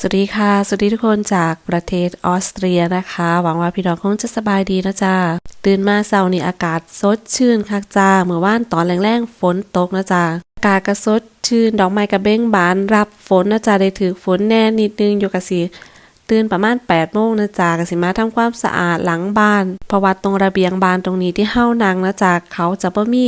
สวัสดีค่ะ สวัสดีทุกคนจากประเทศออสเตรียนะคะ หวังว่าพี่น้องคงจะสบายดีนะจ๊ะตื่นมาเช้านี้อากาศสดชื่นคักจ้าเมื่อว่านตอนแรงๆฝนตกนะจ๊ะอากาศก็สดชื่นดอกไม้กระเบ้งบาน รับฝนนะจ๊ะได้ถือฝนแน่นิดนึงอยู่กะสิตื่นประมาณ8โมงนะจ๊ะกะสิมาทำความสะอาดหลังบ้านเพราะว่าตรงระเบียงบ้านตรงนี้ที่เฮานั่งนะจ๊ะเขาจะบ่มี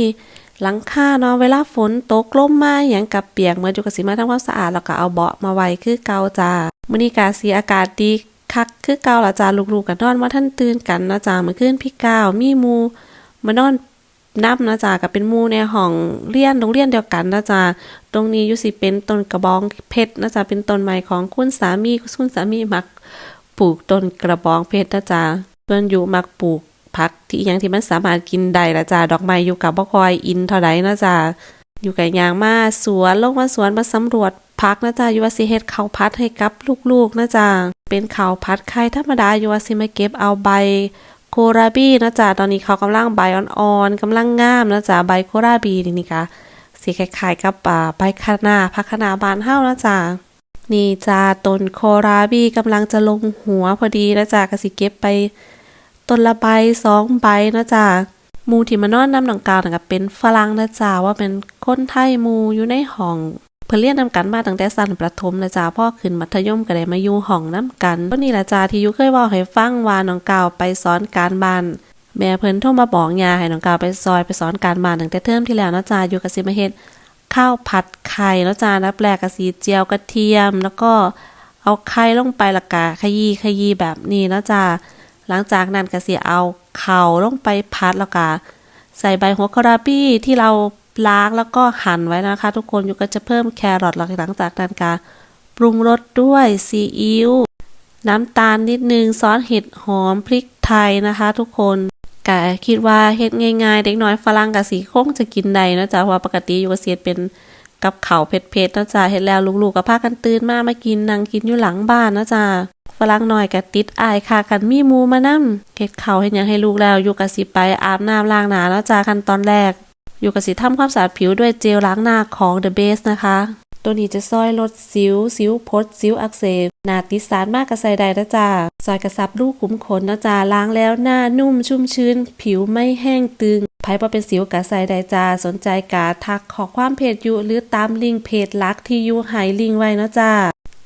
หลังคาเนาะเวลาฝนตกลมมาอย่างกับเปียกเมือนอยู่กับสิมาทำความสะอาดแล้วก็เอาเบาะมาไว้คือเกาจ้ามื้อนี้กาสีอากาศดีคักคือเกาละจ้าลูกๆกันนอนว่าท่านตื่นกันนะจ้าเมื่อคืนพี่ก้าวมีมูมานอนนับนะจ้าก็เป็นมูในห้องเรียนโรงเรียนเดียวกันนะจ้าตรงนี้ยู่สิเป็นต้นกระบองเพชรนะจ้าเป็นต้นไม้ของคุณสามีคุณสามีมักปลูกต้นกระบองเพชรนะจ้าเพิ่นอยู่มักปลูก พักที่ยังที่มันสามารถกินได้ละจ้าดอกไม้อยู่กับบ่คอยอินเท่าใดนะจ้าอยู่กับยางมาสวนลงมาสวนมาสำรวจพักนะจ้ายูว่าสิเฮ็ดข้าวพัดให้กับลูกๆนะจ้าเป็นข้าวพัดไข่ธรรมดายูว่าสิมาเก็บเอาใบโคราบีนะจ้าตอนนี้เขากำลังใบอ่อนๆกำลังงามนะจ้าใบโคราบีนี่นี่ค่ะสีคล้ายๆกับอ่าใบคะนาพักคะนาบานเฮานะจ้านี่จ้าต้นโคราบีกำลังจะลงหัวพอดีนะจ้าก็สิเก็บไป ต้นละใบสองใบนะจ๊ะมูที่มานอนนำหนังกาวนั่นก็เป็นฝรั่งนะจ๊ะว่าเป็นคนไทยมูอยู่ในห้องเพิ่นเรียนนำกันมาตั้งแต่สั้นประถมนะจ๊ะพ่อขึ้นมัธยมก็ได้มาอยู่ห้องนํกันก็นี่ละจ้าที่อยู่เคยว้าให้ฟังว่าน้องกาวไปสอนการบ้านแม่เพิ่นโทรมาบอกยาให้น้องกาวไปซอยไปสอนการบ้านตั้งแต่เทอมที่แล้วนะจ๊ะอยู่กับสิมาเฮ็ดข้าวผัดไข่นะจ๊ะนับแรกก็สีเจียวกระเทียม แล้วก็เอาไข่ลงไปละกะขยี้ขยี้แบบนี้นะจ๊ะ หลังจากนั้นก็สิเอาเข่าลงไปพัดแล้วก็ใส่ใบหัวคาราบี้ที่เราล้างแล้วก็หั่นไว้นะคะ ทุกคนอยู่ก็จะเพิ่มแครอทหลังจากนั้นก็ปรุงรสด้วยซีอิ๊วน้ำตาลนิดนึงซอสเห็ดหอมพริกไทยนะคะ ทุกคนก็คิดว่าเฮ็ดง่าย ๆ เด็กน้อยฝรั่งกับสีคงจะกินได้นะจ๊ะว่าปกติอยู่กับเสียเป็นกับเข้าเผ็ดๆนะจ๊ะเฮ็ดแล้วลูกๆก็พากันตื่นมามากินนั่งกินอยู่หลังบ้านนะจ๊ะ ฝรั่งน้อยก็ติดอายค่ะกันมีมูมานำเฮ็ดข้าวเฮ็ดหยังให้ลูกแล้วอยู่กับสิไปอาบน้ำล้างหน้าแล้วจ้าขั้นตอนแรก อยู่กับสิทำความสะอาดผิวด้วยเจลล้างหน้าของ The Base นะคะ ตัวนี้จะซอยลดสิว สิวพดสิวอักเสบหน้าติดสารมากกระใส่ได้นะจ้าซอยกระซับลูกขุมขนนะจ้าล้างแล้วหน้านุ่มชุ่มชื้น ผิวไม่แห้งตึงไผบ่เป็นสิวกระใส่ได้จ้าสนใจกาทักขอความเพจอยู่หรือตามลิงก์เพจลักที่อยู่หายลิงไว้นะจ้า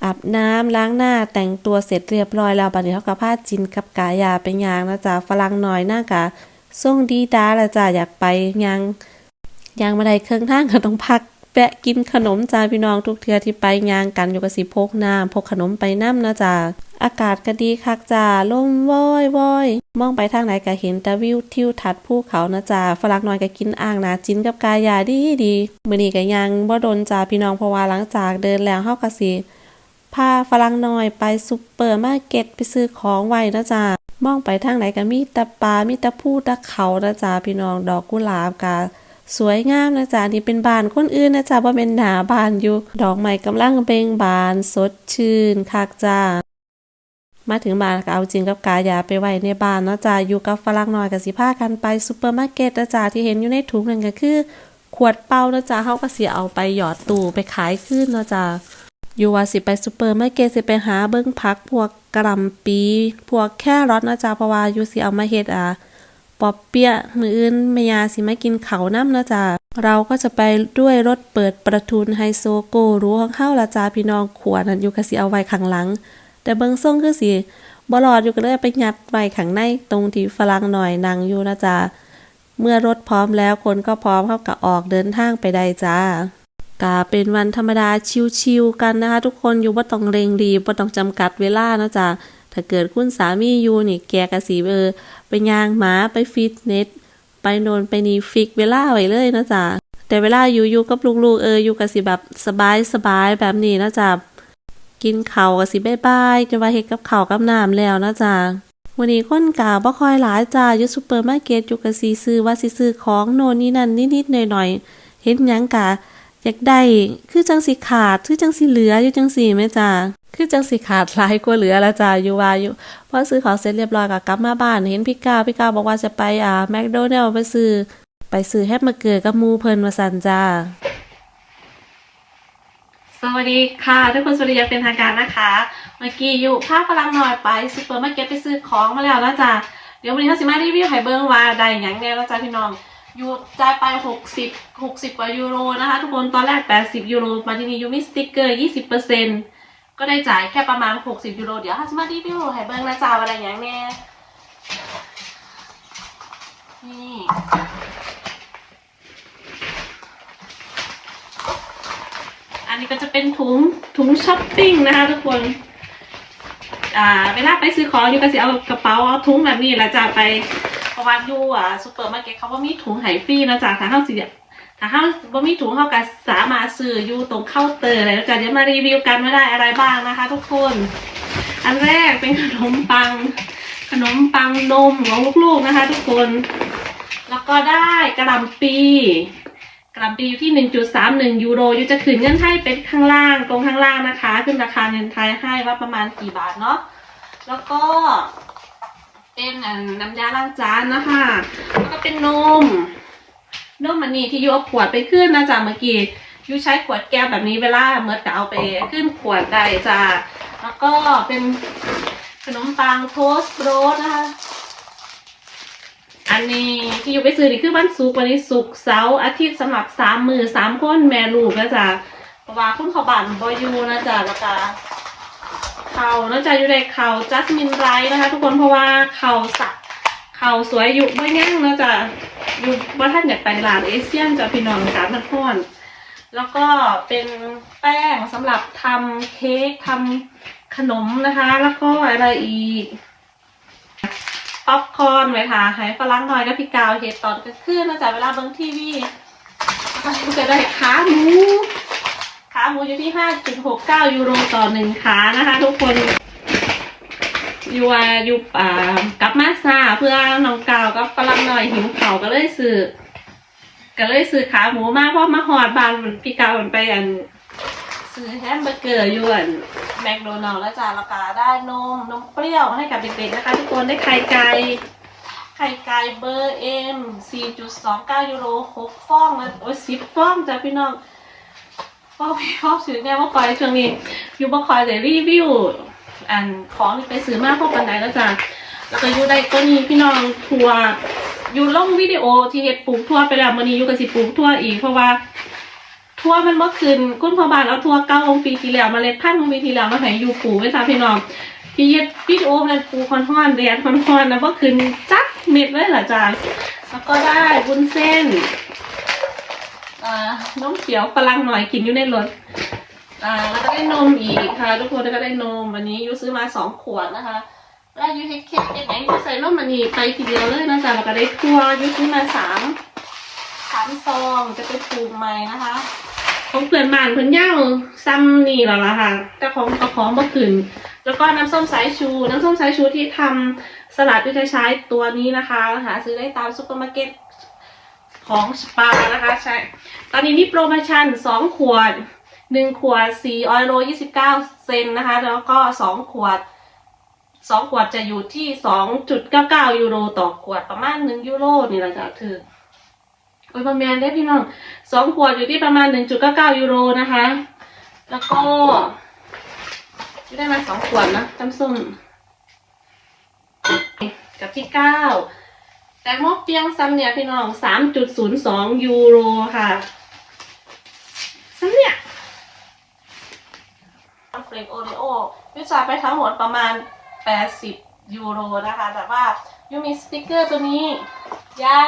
อาบน้ำล้างหน้าแต่งตัวเสร็จเรียบร้อยแล้วบัดนี้เขากับผ้าจินกับกายาไปยางนะจ๊ะฝรั่งน้อยหน้ากะส่งดีด้าละจ้ะอยากไปยางยางมาได้เครื่องทางก็ต้องพักแวะกินขนมจ้าพี่น้องทุกเทือที่ไปยางกันอยู่กับสิพกน้ำพกขนมไปน้ำนะจ๊ะอากาศก็ดีคักจ้าลมว้อยว้อยมองไปทางไหนก็เห็นแต่วิวทิวทัศน์ภูเขานะจ๊ะฝรั่งน้อยก็กินอ่างนาจินกับกายาดีดีมื้อนี้ก็ยังบ่โดนจ้าพี่น้องเพราะว่าหลังจากเดินแล้วเฮาก็สิ พาฝรั่งน้อยไปซุปเปอร์มาร์เก็ตไปซื้อของไว้นะจ๊ะมองไปทางไหนก็มีต่ปามีต่ผู้ตะเขานะจ๊ะพี่น้องดอกกุหลาบกาสวยงามนะจ๊ะนี่เป็นบานคนอื่นนะจ๊ะว่าเป็นหนาบานอยู่ ดอกไม้กำลังเบ่งบานสดชื่นคักจ้ามาถึงบ้านก็เอาจริงกับกายาไปไว้ในบ้านนะจ้าอยู่กับฝรั่งน้อยก็สิพากันไปซุปเปอร์มาร์เก็ตนะจ๊ะที่เห็นอยู่ในถุงนั่นก็คือ ขวดเปล่านะจ๊ะเฮาก็สิเอาไปหยอดตู้ไปขายคืนนะจ้า อยู่ว่าสิไปซูเปอร์มาร์เก็ตสิไปหาเบิ่งผัก พวกกระลำปี พวกแครอทนะจ๊ะเพราะว่าอยู่สิเอามาเฮ็ดอะปอบเปียะมืออื่นแม่ยาสิมากินเขาน้ำนะจ๊ะเราก็จะไปด้วยรถเปิดประทุนไฮโซโกรู้ของเฮาละจ้าพี่น้องขวดนั่นอยู่ก็สิเอาไว้ข้างหลัง แต่เบิ่งทรงคือสิบ่รอดอยู่ก็เลยไปยัดไว้ข้างในตรงที่ฝรั่งหน่อยนั่งอยู่นะจ๊ะเมื่อรถพร้อมแล้วคนก็พร้อมเข้ากับออกเดินทางไปได้จ้า ก็เป็นวันธรรมดาชิวๆกันนะคะ ทุกคนอยู่บ่ต้องเร่งรีบบ่ต้องจำกัดเวลานะจ๊ะถ้าเกิดคุณสามีอยู่นี่แกก็สิเออไปย่างหมาไปฟิตเนสไปโนนไปนี่ฟิกเวลาไว้เลยนะจ๊ะแต่เวลาอยู่อยู่กับลูกๆเอออยู่ก็สิแบบสบายสบายๆแบบนี้นะจ๊ะกินข้าวก็สิบ๊ายๆจะว่าเฮ็ดกับข้าวกับน้ำแล้วนะจ๊ะวันนี้คนกาบ่ค่อยหลายจ้าอยู่ซุปเปอร์มาร์เก็ตอยู่ก็สิซื้อว่าสิซื้อของโนนนี่นั่นนิดๆหน่อยๆเห็นหยังกะ อยากได้คือจังสิขาดคือจังสิเหลืออยู่จังสิแม่จ้าคือจังสิขาดหลายกว่าเหลือแล้วจ้าอยู่ว่าอยู่พอซื้อของเสร็จเรียบร้อยก็กลับมาบ้านเห็นพี่กาพี่กาบอกว่าจะไปอ่าแมคโดนัลไปซื้อไปซื้อแฮมเบอร์เกอร์กับมูเพิ่นว่าซั่นจ้าสวัสดีค่ะทุกคนสวัสดีอย่างเป็นทางการนะคะ เมื่อกี้อยู่ภาพพลังหน่อยไปซูเปอร์มาร์เก็ตไปซื้อของมาแล้วนะจ๊ะเดี๋ยววันนี้เขาสิมารีวิวให้เบิ้งว่าได้หยังแน่แล้วจ้ะพี่น้อง ยู่จ่ายไป 60 60 กว่ายูโรนะคะ ทุกคนตอนแรก 80 ยูโรมาที่นี่ยูมีสติ๊กเกอร์ 20%ก็ได้จ่ายแค่ประมาณ 60 ยูโร เดี๋ยวเขาสิมารีวิวให้เบิ้งนะจ๊ะว่าได้หยังแน่นี่อันนี้ก็จะเป็นถุงถุงช้อปปิ้งนะคะทุกคนอ่าเวลาไปซื้อของอยู่ก็สิเอากระเป๋าเอาถุงแบบนี้แหละจ้ะไป เพราะว่าอยู่อ่าซูเปอร์มาร์เก็ตเขาว่ามีถุงไหฟรีนะจ๊ะถ้าเข้าสิถ้าเข้าว่ามีถุงเข้ากับสามารถซื้ออยู่ตรงเคาน์เตอร์อะไรแล้วจ้ะเดี๋ยวมารีวิวกันว่าได้อะไรบ้างนะคะ ทุกคน อันแรกเป็นขนมปัง ขนมปังนมของลูกๆนะคะ ทุกคน แล้วก็ได้กระหลำปีกรัมปีอยู่ที่ 1.31 ยูโรยูจะขึ้นเงินไทยเป็นข้างล่างตรงข้างล่างนะคะ ขึ้นราคาเงินไทยให้ว่าประมาณกี่บาทเนาะ แล้วก็ เป็นน้ำยาล้างจานนะคะแล้วก็เป็นนม นมมันนี่ที่ยูเอาขวดไปขึ้นนะจ๊ะเมื่อกี้ยูใช้ขวดแก้วแบบนี้เวลาเมื่อจะเอาไปขึ้นขวดได้จ้ะแล้วก็เป็นขนมปังโทสต์โรสนะคะ อันนี้ที่อยู่ไปซื้อนี่คือวันศุกร์วันนี้ศุกร์เสาร์อาทิตย์สำหรับสามมือสามคนแม่ลูกนะจ๊ะเพราะว่าคุณขาบ้านบอยูนะจ๊ะแล้วก็ เขานะจ๊ะอยู่ในเขาจัสมินไรนะคะ ทุกคนเพราะว่าเขาสักเขาสวยอยู่ไม่ยั่งนะจ๊ะอยู่ว่าท่านอยากไปร้านเอเชียนจะพี่น้องการมันพ่อนแล้วก็เป็นแป้งสำหรับทำเค้กทำขนมนะคะ แล้วก็อะไรอีกป๊อปคอร์นไว้ค่ะให้ฝรั่งหน่อยกับพี่กาวเฮ็ดตอนกลางคืนนะจ๊ะเวลาเบิ่งทีวีก็จะได้ขาหมู ขาหมูอยู่ที่ 5.69 ยูโรต่อหนึ่งขานะคะ ทุกคนอยู่ว่าอยู่อ่ากลับมาซาเพื่อน้องกาวกับฝรั่งหน่อยหิวเขาก็เลยซื้อก็เลยซื้อขาหมูมาเพราะมาหอดบานพี่กาวมันไปอันซื้อแฮมเบอร์เกอร์ยวนแมคโดนัลล์แล้วจ้าแล้วก็ได้นมนมเปรี้ยวให้กับเด็กๆนะคะ ทุกคนได้ไข่ไก่ไข่ไก่เบอร์เอ็ม4.29 ยูโร6ฟองนะโอ้ย10ฟองจ้ะพี่น้อง พ่อพี่พ่อซื้อแน่ว่าคอยช่วงนี้อยู่บ่คอยแต่รีวิวอันของที่ไปซื้อมาพวกปันไดแล้วจ้ะแล้วก็อยู่ได้ตัวนี้พี่น้องทัวร์อยู่ลงวิดีโอที่เฮ็ดปลูกทัวไปแล้ววันนี้อยู่กับสิปลูกทัวอีกเพราะว่าทัวมันเมื่อคืนคุณพ่อบานเอาทัวเก้าองปีที่แล้วมาเล็ดพันองปีที่แล้วมาให้อยู่ปลูกไว้ซะพี่น้องพี่เย็ดวิดีโอมันปลูกคอนทอนแดดคอนทอนนะเมื่อคืนจักเม็ดเลยเหรอจ๊ะแล้วก็ได้บุญเส้น น้องเขียวฝรั่งหน่อยกินอยู่ในรถอ่าแล้วก็ได้นมอีกค่ะ ทุกคนแล้วก็ได้นมวันนี้ยูซื้อมาสองขวดนะคะแล้วยูเฮ็ดเค้กเอ็ดแองยูใส่นมมันนี่ไปทีเดียวเลยนะจ๊ะแล้วก็ได้ทั่วยูซื้อมาสามสามซองจะเป็นปลูกใหม่นะคะของเพื่อนบ้านเพื่อนย่างซ้ำนี่แล้วล่ะค่ะแต่ของกระของบ่ขึ้นแล้วก็น้ำส้มสายชู น้ำส้มสายชูที่ทำสลัดด้วยจะใช้ตัวนี้นะคะหาซื้อได้ตามซุปเปอร์มาร์เก็ต ของสปานะคะใช่ตอนนี้มีโปรโมชั่นสองขวดหนึ่งขวดสี่ออยโรยี่สิบเก้าเซนนะคะ แล้วก็สองขวดสองขวดจะอยู่ที่สองจุดเก้าเก้ายูโรต่อขวดประมาณหนึ่งยูโรนี่แหละจ้ะถือโอ้ยประมาณได้พี่น้องสองขวดอยู่ที่ประมาณหนึ่งจุดเก้าเก้ายูโรนะคะ แล้วก็ได้มาสองขวดนะจำส้มกับที่เก้า แต่หมเปียงซ้ำเนี่ยพี่น้องสามจุดศูนย์สองยูโรค่ะซ้ำเนี่ยเฟรนโอริโอวิจารไปทั้งหมดประมาณแปดสิบยูโรนะคะ แต่ว่ายูมีสติกเกอร์ตัวนี้ยา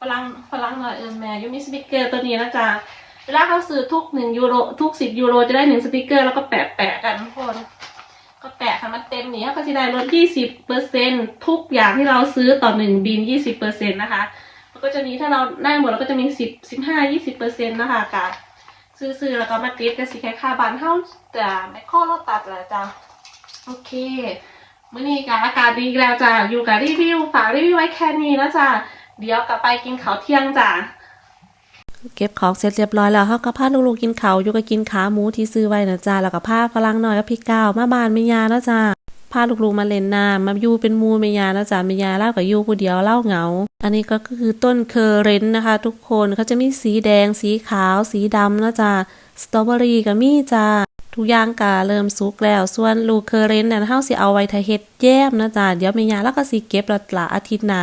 พลังพลังหน่อยเอินแม่ยูมีสปิเกอร์ตัวนี้นะจ๊ะเวลาเขาซื้อทุกหนึ่งยูโรทุกสิบยูโรจะได้หนึ่งสปิเกอร์แล้วก็แปะแปะกันทุกคน นเต็มนี้ก็จะได้ลดยี่สิบเปอร์เซ็นทุกอย่างที่เราซื้อต่อหนึ่งบินยี่สิบเปอร์เซ็นนะคะแล้วก็จะมีถ้าเราได้หมดเราก็จะมีสิบสิบห้ายี่สิบเปอร์เซ็นต์นะคะการซื้อๆแล้วก็มาติดกับสิแค่ค่าบานเท่าจะไม่ข้อเราตัดแหละจ้ะโอเคมื่อนี้การอากาศดีแล้วจ้ะอยู่กับรีวิวฝากรีวิวไว้แค่นี้นะจ้ะเดี๋ยวกลับไปกินข้าวเที่ยงจ้ะเก็บของเสร็จเรียบร้อยแล้วเฮาก็พาลูกๆกินเขาอยู่ก็กินขาหมูที่ซื้อไว้นะจ้าแล้วก็พาฝรั่งน้อยกับพี่ก้าวมาบานแม่ยานะจ้า พาลูกๆมาเล่นน้ำมาอยู่เป็นมูเมียนะจ๊ะเมียเล่ากับอยู่ผู้เดียวเล่าเหงา อันนี้ก็คือต้นเคอร์เรนต์นะคะ ทุกคนเขาจะมีสีแดง สีขาว สีดำนะจ๊ะสตรอเบอรี่ก็มีจ้าทุกอย่างกาเริ่มสุกแล้ว ส่วนลูกเคอร์เรนเนี่ยเฮาสิเอาไว้ถ้าเฮ็ดแย้มนะจ๊ะเดี๋ยวแม่ย่าแล้วก็สิเก็บละละอาทิตย์หน้า